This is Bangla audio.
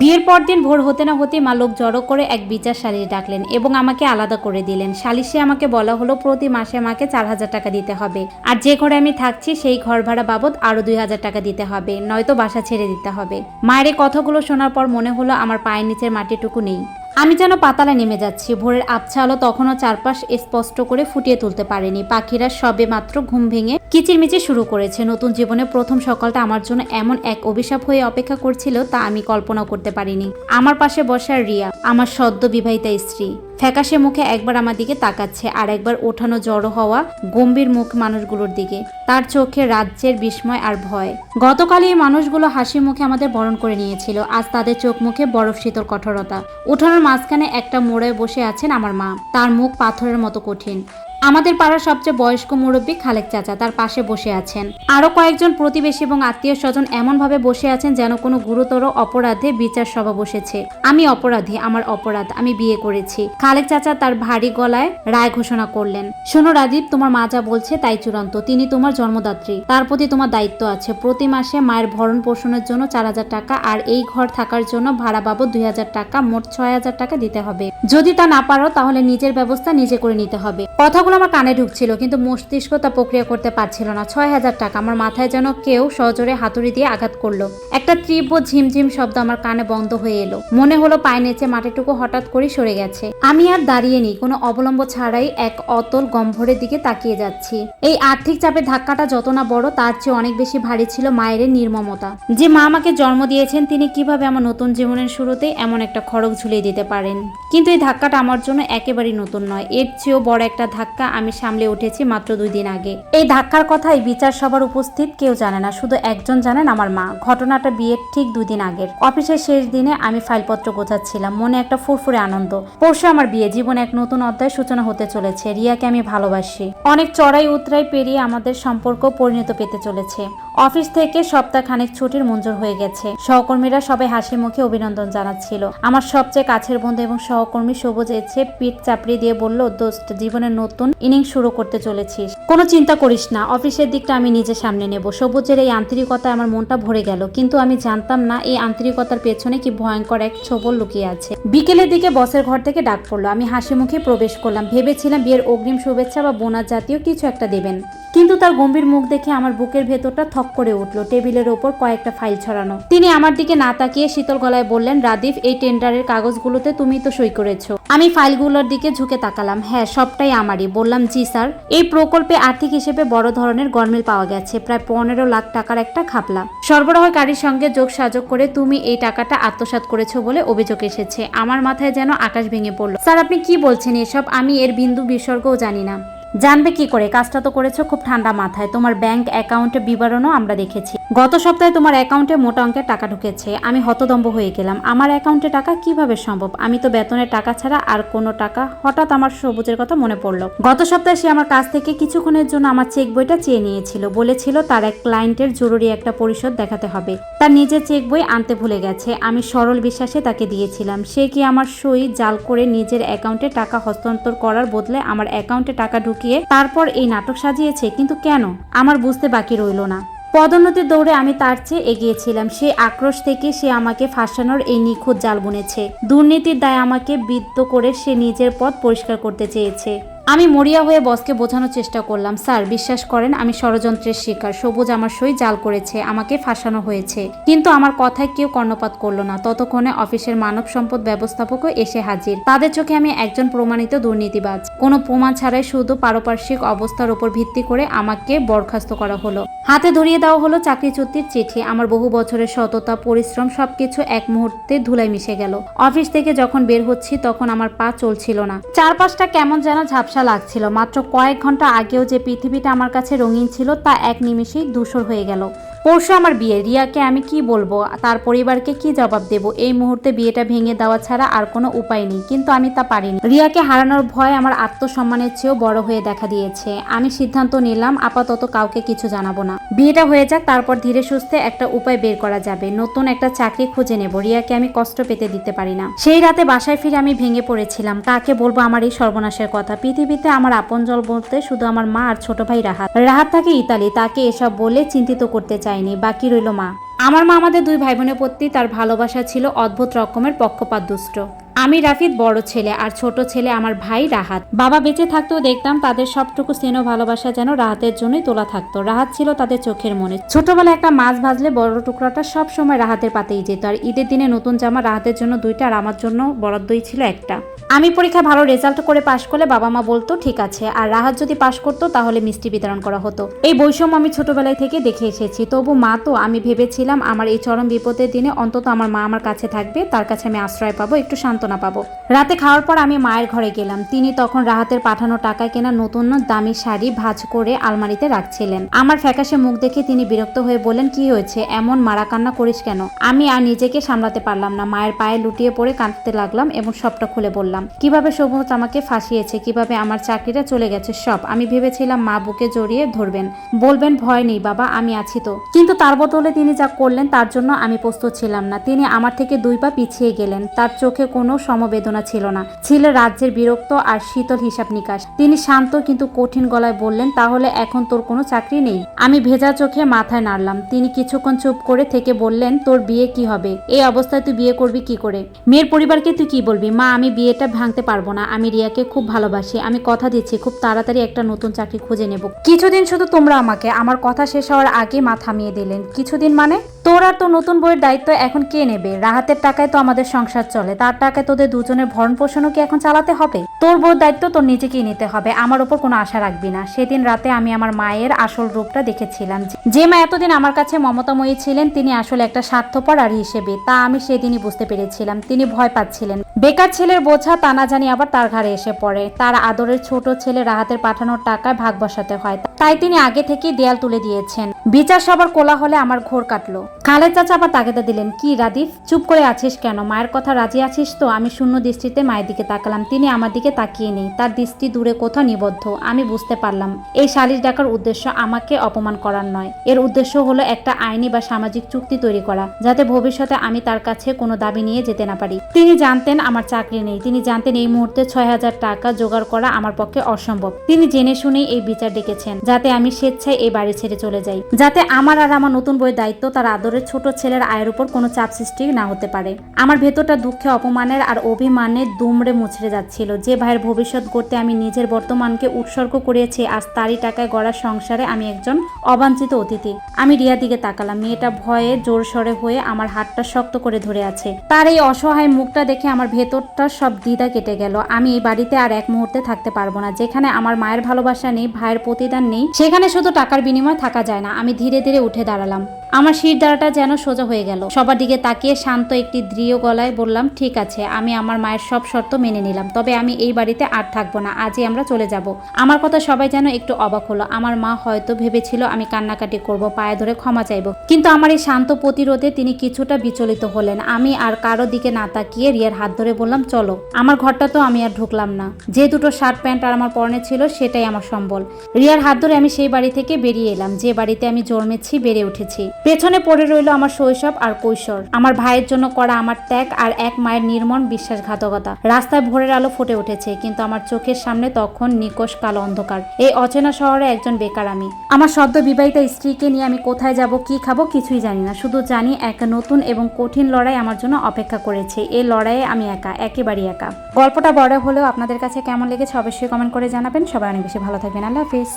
বিয়ের পর দিন ভোর হতে না হতে মা লোক জড়ো করে এক বিচার সালিশ ডাকলেন এবং আমাকে আলাদা করে দিলেন। সালিশে আমাকে বলা হলো, প্রতি মাসে আমাকে চার হাজার টাকা দিতে হবে। আর যে ঘরে আমি থাকছি, সেই ঘর ভাড়া বাবদ আরও দুই হাজার টাকা দিতে হবে। নয়তো বাসা ছেড়ে দিতে হবে। মায়ের কথাগুলো শোনার পর মনে হলো আমার পায়ের নিচের মাটিটুকু নেই। আমি যেন পাতালে নেমে যাচ্ছি। ভোরের আবছা আলো তখনও চারপাশ স্পষ্ট করে ফুটিয়ে তুলতে পারেনি। পাখিরা সবে মাত্র ঘুম ভেঙে কিচিরমিচির শুরু করেছে। নতুন জীবনে প্রথম সকালটা আমার জন্য এমন এক অভিশাপ হয়ে অপেক্ষা করছিল, তা আমি কল্পনা করতে পারিনি। আমার পাশে বসার রিয়া, আমার সদ্য বিবাহিতা স্ত্রী। ফ্যাকাশে মুখে একবার আমার দিকে তাকাচ্ছে আর একবার ওঠানো জড়ো হওয়া গম্ভীর মুখ মানুষগুলোর দিকে। তার চোখে রাজ্যের বিস্ময় আর ভয়। গতকাল এই মানুষগুলো হাসি মুখে আমাদের বরণ করে নিয়েছিল। আজ তাদের চোখ মুখে বরফ শীতল কঠোরতা। উঠানোর মাঝখানে একটা মোড়ে বসে আছেন আমার মা। তার মুখ পাথরের মতো কঠিন। আমাদের পাড়ার সবচেয়ে বয়স্ক মুরব্বী খালেক চাচা তার পাশে বসে আছেন। আরও কয়েকজন প্রতিবেশী এবং আত্মীয় স্বজন এমনভাবে বসে আছেন যেন কোনো গুরুতর অপরাধে বিচার সভা বসেছে। আমি অপরাধী, আমার অপরাধ, আমি বিয়ে করেছি। খালেক চাচা তার ভারী গলায় রায় ঘোষণা করলেন। শোনো রাজীব, তোমার মা যা বলছে তাই চূড়ান্ত। তিনি তোমার জন্মদাত্রী। তার প্রতি তোমার দায়িত্ব আছে। প্রতি মাসে মায়ের ভরণ পোষণের জন্য চার হাজার টাকা আর এই ঘর থাকার জন্য ভাড়া বাবদ দুই হাজার টাকা, মোট ছয় হাজার টাকা দিতে হবে। যদি তা না পারো, তাহলে নিজের ব্যবস্থা নিজে করে নিতে হবে। কথাগুলো আমার কানে ঢুকছিল, কিন্তু মস্তিষ্ক তা প্রক্রিয়া করতে পারছিল না। ছয় হাজার টাকা। আমার মাথায় যেন কেউ সজোরে হাতুড়ি দিয়ে আঘাত করল। একটা তীব্র ঝিমঝিম শব্দ আমার কানে বন্ধ হয়ে এলো। মনে হলো পায়ে নিচে মাটিটুকু হঠাৎ করে সরে গেছে। আমি আর দাঁড়িয়ে নেই। কোনো অবলম্ব ছাড়াই এক অতল গম্ভরের দিকে তাকিয়ে যাচ্ছি। এই আর্থিক চাপের ধাক্কাটা যত না বড়, তার চেয়ে অনেক বেশি ভারী ছিল মায়ের নির্মমতা। যে মা আমাকে জন্ম দিয়েছেন, তিনি কীভাবে আমার নতুন জীবনের শুরুতে এমন একটা খড়গ ঝুলিয়ে দিতে পারেন? কিন্তু এই ধাক্কাটা আমার জন্য একেবারেই নতুন নয়। এর চেয়েও বড় একটা ধাক্কা আমি সামলে উঠেছি মাত্র দুই দিন আগে। এই ধাক্কার কথাই বিচার সবার উপস্থিত কেউ জানে না, শুধু একজন জানেন আমার মা। ঘটনাটা বিয়ের ঠিক দুই দিন আগের। অফিসের শেষ দিনে আমি ফাইলপত্র গোছাচ্ছিলাম, মনে একটা ফুরফুরে আনন্দ। পরশু আমার বিয়ে, জীবনে এক নতুন অধ্যায় সূচনা হতে চলেছে, রিয়াকে আমি ভালোবাসি। অনেক চড়াই উতরাই পেরিয়ে আমাদের সম্পর্ক পরিণত পেতে চলেছে। অফিস থেকে সপ্তাহখানেক ছুটির মঞ্জুর হয়ে গেছে। সহকর্মীরা সবাই হাসি মুখে অভিনন্দন জানাচ্ছিল। আমার সবচেয়ে কাছের বন্ধু এবং সহকর্মী সবুজ এসে পিঠ চাপড়িয়ে দিয়ে বলল, দোস্ত জীবনের নতুন ইনিংস শুরু করতে চলেছিস। কোনো চিন্তা করিস না, অফিসের দিকটা আমি নিজে সামনে নেব। সবুজের এই আন্তরিকতায় আমার মনটা ভরে গেল, কিন্তু আমি জানতাম না এই আন্তরিকতার পেছনে কি ভয়ঙ্কর এক ছবল লুকিয়ে আছে। বিকেলের দিকে বসের ঘর থেকে ডাক পড়ল। আমি হাসি মুখে প্রবেশ করলাম। ভেবেছিলাম বিয়ের অগ্রিম শুভেচ্ছা বা বোনাস জাতীয় কিছু একটা দেবেন। কিন্তু তার গম্ভীর মুখ দেখে আমার বুকের ভেতরটা থক করে উঠল, টেবিলের ওপর কয়েকটা ফাইল ছড়ানো। তিনি আমার দিকে না তাকিয়ে শীতল গলায় বললেন রাদীপ এই টেন্ডারের কাগজগুলোতে তুমি তো সই করেছ। আমি ফাইলগুলোর দিকে ঝুঁকে তাকালাম। হ্যাঁ সবটাই আমারই। বললাম, জি, স্যার। এই প্রকল্পে আর্থিক হিসেবে বড় ধরনের গরমিল পাওয়া গেছে। প্রায় পনেরো লাখ টাকার একটা খাপলা। সরবরাহকারীর সঙ্গে যোগ সাযোগ করে তুমি এই টাকাটা আত্মসাৎ করেছ বলে অভিযোগ এসেছে। আমার মাথায় যেন আকাশ ভেঙে পড়ল। স্যার, আপনি কি বলছেন এসব? আমি এর বিন্দু বিসর্গও জানি না। জানবে কি করে? কাজটা তো করেছ খুব ঠান্ডা মাথায়। তোমার ব্যাংক অ্যাকাউন্টে বিবরণও আমরা দেখেছি। গত সপ্তাহে তোমার অ্যাকাউন্টে মোটা অঙ্কের টাকা ঢুকেছে। আমি হতদম্ব হয়ে গেলাম। আমার অ্যাকাউন্টে টাকা কীভাবে সম্ভব? আমি তো বেতনের টাকা ছাড়া আর কোনো টাকা হঠাৎ আমার সবুজের কথা মনে পড়ল। গত সপ্তাহে সে আমার কাছ থেকে কিছুক্ষণের জন্য আমার চেক বইটা চেয়ে নিয়েছিল। বলেছিল তার এক ক্লায়েন্টের জরুরি একটা পরিশোধ দেখাতে হবে। তার নিজের চেক বই আনতে ভুলে গেছে। আমি সরল বিশ্বাসে তাকে দিয়েছিলাম। সে কি আমার সই জাল করে নিজের অ্যাকাউন্টে টাকা হস্তান্তর করার বদলে আমার অ্যাকাউন্টে টাকা ঢুকিয়ে তারপর এই নাটক সাজিয়েছে, কিন্তু কেন? আমার বুঝতে বাকি রইল না। পদোন্নতির দৌড়ে আমি তার চেয়ে এগিয়েছিলাম। সে আক্রোশ থেকে সে আমাকে ফাঁসানোর এই নিখুঁত জাল বুনেছে। দুর্নীতির দায় আমাকে বিদ্ধ করে সে নিজের পথ পরিষ্কার করতে চেয়েছে। আমি মরিয়া হয়ে বসকে বোঝানোর চেষ্টা করলাম, স্যার, বিশ্বাস করেন, আমি ষড়যন্ত্রের শিকার। সবুজ আমার সই জাল করেছে, আমাকে ফাঁসানো হয়েছে। কিন্তু আমার কথায় কেউ কর্ণপাত করল না। ততক্ষণে অফিসের মানব সম্পদ ব্যবস্থাপকও এসে হাজির। তাদের চোখে আমি একজন প্রমাণিত দুর্নীতিবাজ। কোনো প্রমাণ ছাড়াই শুধু পারপার্শ্বিক অবস্থার উপর ভিত্তি করে আমাকে বরখাস্ত করা হলো। হাতে ধরিয়ে দেওয়া হলো চাকরি চুক্তির চিঠি। আমার বহু বছরের সততা, পরিশ্রম সবকিছু এক মুহূর্তে ধুলাই মিশে গেল। অফিস থেকে যখন বের হচ্ছি, তখন আমার পা চলছিল না। চারপাশটা কেমন যেন ঝাপসা লাগছিল। মাত্র কয়েক ঘণ্টা আগেও যে পৃথিবীটা আমার কাছে রঙিন ছিল, তা এক নিমিষেই দূষর হয়ে গেল। পরশু আমার বিয়ে। রিয়াকে আমি কি বলব? তার পরিবারকে কি জবাব দেব? এই মুহূর্তে বিয়েটা ভেঙে দেওয়া ছাড়া আর কোনো উপায় নেই, কিন্তু আমি তা পারিনি। রিয়াকে হারানোর ভয় আমার আত্মসম্মানের চেয়েও বড় হয়ে দেখা দিয়েছে। আমি সিদ্ধান্ত নিলাম, আপাতত কাউকে কিছু জানাব না। বিয়েটা হয়ে যাক, তারপর ধীরে সুস্থে একটা উপায় বের করা যাবে। নতুন একটা চাকরি খুঁজে নেব। রিয়াকে আমি কষ্ট পেতে দিতে পারি না। সেই রাতে বাসায় ফিরে আমি ভেঙে পড়েছিলাম। কাকে বলব আমার এই সর্বনাশের কথা? পৃথিবীতে আমার আপন জল বলতে শুধু আমার মা আর ছোট ভাই রাহাত। রাহাত থাকে ইতালি, তাকে এসব বলে চিন্তিত করতে চাইনি বাকি রইল মা। আমার মা আমাদের দুই ভাই বোনের প্রতি তার ভালোবাসা ছিল অদ্ভুত রকমের পক্ষপাত দুষ্ট। আমি রাফিদ বড় ছেলে আর ছোট ছেলে আমার ভাই রাহাত। বাবা বেঁচে থাকতেও দেখতাম তাদের সবটুকু স্নেহ ভালোবাসা যেন রাহাতের জন্যই তোলা থাকতো। রাহাত ছিল তাদের চোখের মনে। ছোটবেলায় একটা মাছ ভাজলে বড় টুকরাটা সব সময় রাহাতের পাতেই যেত। আর ঈদের দিনে নতুন জামা রাহাতের জন্য দুইটা আর আমার জন্য বরাদ্দই ছিল একটা। আমি পরীক্ষা ভালো রেজাল্ট করে পাশ করলে বাবা মা বলতো, ঠিক আছে। আর রাহাত যদি পাশ করতো, তাহলে মিষ্টি বিতরণ করা হতো। এই বৈষম্য আমি ছোটবেলায় থেকে দেখে এসেছি। তবু মা তো আমি ভেবেছিলাম, আমার এই চরম বিপদের দিনে অন্তত আমার মা আমার কাছে থাকবে, তার কাছে আমি আশ্রয় পাবো, একটু সান্ত্বনা পাবো। রাতে খাওয়ার পর আমি মায়ের ঘরে গেলাম। তিনি তখন রাহাতের পাঠানো টাকায় কেনা নতুন দামি শাড়ি, ভাজ করে আলমারিতে রাখছিলেন। আমার ফ্যাকাশে মুখ দেখে তিনি বিরক্ত হয়ে বললেন, কি হয়েছে? এমন মারা কান্না করিস কেন? আমি আর নিজেকে সামলাতে পারলাম না। মায়ের পায়ে লুটিয়ে পড়ে কাঁদতে লাগলাম এবং সবটা খুলে বললাম কীভাবে সবুজ আমাকে ফাঁসিয়েছে, কীভাবে আমার চাকরিটা চলে গেছে, সব আমি ভেবেছিলাম মা বুকে জড়িয়ে ধরবেন। বলবেন, ভয় নেই বাবা, আমি আছি তো। কিন্তু তার বদলে তিনি যা করলেন তার জন্য আমি প্রস্তুত ছিলাম না। তিনি আমার থেকে দুই পা পিছিয়ে গেলেন। তার চোখে কোনো সমবেদনা ছিল না। ছিল রাজ্যের বিরক্ত আর শীতল হিসাব নিকাশ। তিনি শান্ত কিন্তু কঠিন গলায় বললেন, তাহলে এখন তোর কোনো চাকরি নেই? আমি ভেজা চোখে মাথায় নাড়লাম। তিনি কিছুক্ষণ চুপ করে থেকে বললেন, তোর বিয়ে কি হবে? এই অবস্থায় তুই বিয়ে করবি কি করে? মেয়ের পরিবারকে তুই কি বলবি? মা, আমি বিয়েটা ভাঙতে পারব না। আমি রিয়াকে খুব ভালোবাসি। আমি কথা দিচ্ছি, খুব তাড়াতাড়ি একটা নতুন চাকরি খুঁজে নেব। কিছুদিন শুধু তোমরা আমাকে। আমার কথা শেষ হওয়ার আগে মা থামিয়ে দিলেন। কিছুদিন মানে? তোর আর তো নতুন বইয়ের দায়িত্ব এখন কে নেবে? রাহাতের টাকায় তো আমাদের সংসার চলে। তার টাকায় তোদের দুজনের ভরণ পোষণও কি এখন চালাতে হবে? তোর বউর দায়িত্ব তোর নিজেকেই নিতে হবে। আমার উপর কোনো আশা রাখবি না। সেদিন রাতে আমি আমার মায়ের আসল রূপটা দেখেছিলাম। যে মা এতদিন আমার কাছে মমতাময়ী ছিলেন, তিনি আসলে একটা স্বার্থপর আর হিসেবে। তা আমি সেদিনই বুঝতে পেরেছিলাম। তিনি ভয় পাচ্ছিলেন। বেকার ছেলের বোঝা, তা না জানি আবার তার ঘাড়ে এসে পড়ে। তার আদরের ছোট ছেলে রাহাতের পাঠানোর টাকায় ভাগ বসাতে হয়। তাই তিনি আগে থেকেই দেয়াল তুলে দিয়েছেন। বিচার সবার কোলা হলে আমার ঘোর কাটলো। খালেদ চাচা আবার তাগেদা দিলেন, কি রাদিফ, চুপ করে আছিস কেন? মায়ের কথা রাজি আছিস তো? আমি শূন্য দৃষ্টিতে মায়ের দিকে তাকালাম। তিনি আমার দিকে তাকিয়ে নেই। তার দৃষ্টি দূরে কোথাও নিবদ্ধ। আমি বুঝতে পারলাম। এই সালিশ ডাকার উদ্দেশ্য আমাকে অপমান করার নয়। এর উদ্দেশ্য হলো একটা আইনি বা সামাজিক চুক্তি তৈরি করা, যাতে ভবিষ্যতে আমি তার কাছে কোনো দাবি নিয়ে যেতে না পারি। তিনি জানতেন আমার চাকরি নেই। তিনি জানতেন এই মুহূর্তে ছয় হাজার টাকা জোগাড় করা আমার পক্ষে অসম্ভব। তিনি জেনে শুনেই এই বিচার ডেকেছেন। যাতে আমি স্বেচ্ছায় এই বাড়ি ছেড়ে চলে যাই। যাতে আমার আর আমার নতুন বইয়ের দায়িত্ব তার আদরের ছোট ছেলের আয়ের উপর কোনো চাপ সৃষ্টি না হতে পারে। আমার ভেতরটা দুঃখে, অপমানের আর অভিমানে দুমড়ে মুছড়ে যাচ্ছিল। যে ভাইয়ের ভবিষ্যৎ গড়তে আমি নিজের বর্তমানকে উৎসর্গ করেছি, আজ তারই টাকায় গড়া সংসারে আমি একজন অবাঞ্ছিত অতিথি। আমি রিয়ার দিকে তাকালাম। মেয়েটা ভয়ে জোর সরে হয়ে আমার হাতটা শক্ত করে ধরে আছে। তার এই অসহায় মুখটা দেখে আমার ভেতরটা সব দ্বিধা কেটে গেল। আমি এই বাড়িতে আর এক মুহূর্তে থাকতে পারব না, যেখানে আমার মায়ের ভালোবাসা নেই, ভাইয়ের প্রতিদান নেই, সেখানে শুধু টাকার বিনিময়ে থাকা যায় না। আমি ধীরে ধীরে উঠে দাঁড়ালাম। আমার শির দ্বারাটা যেন সোজা হয়ে গেল। সবার দিকে তাকিয়ে শান্ত একটি দৃঢ় গলায় বললাম, ঠিক আছে, আমি আমার মায়ের সব শর্ত মেনে নিলাম। তবে আমি এই বাড়িতে আর থাকব না। আজই আমরা চলে যাব। আমার কথা সবাই যেন একটু অবাক হলো। আমার মা হয়তো ভেবেছিল আমি কান্নাকাটি করব, পায়ে ধরে ক্ষমা চাইব। কিন্তু আমার এই শান্ত প্রতিরোধে তিনি কিছুটা বিচলিত হলেন। আমি আর কারও দিকে না তাকিয়ে রিয়ার হাত ধরে বললাম, চলো। আমার ঘরটা তো আমি আর ঢুকলাম না। যে দুটো শার্ট প্যান্ট আর আমার পরনে ছিল, সেটাই আমার সম্বল। রিয়ার হাত ধরে আমি সেই বাড়ি থেকে বেরিয়ে এলাম। যে বাড়িতে আমি জন্মেছি, বেড়ে উঠেছি। পেছনে পড়ে রইল আমার শৈশব আর কৈশোর। আমার ভাইয়ের জন্য করা আমার ত্যাগ আর এক মায়ের নির্মম বিশ্বাসঘাতকতা। রাস্তায় ভোরের আলো ফুটে উঠেছে, কিন্তু আমার চোখের সামনে তখন নিকোষ কালো অন্ধকার। এই অচেনা শহরে একজন বেকার আমি। আমার সদ্য বিবাহিতা স্ত্রীকে নিয়ে আমি কোথায় যাব, কি খাব কিছুই জানি না। শুধু জানি এক নতুন এবং কঠিন লড়াই আমার জন্য অপেক্ষা করেছে। এই লড়াইয়ে আমি একা, একেবারেই একা। গল্পটা বড় হলেও আপনাদের কাছে কেমন লেগেছে অবশ্যই কমেন্ট করে জানাবেন। সবাই অনেক বেশি ভালো থাকবেন। আল্লাহ হাফিজ।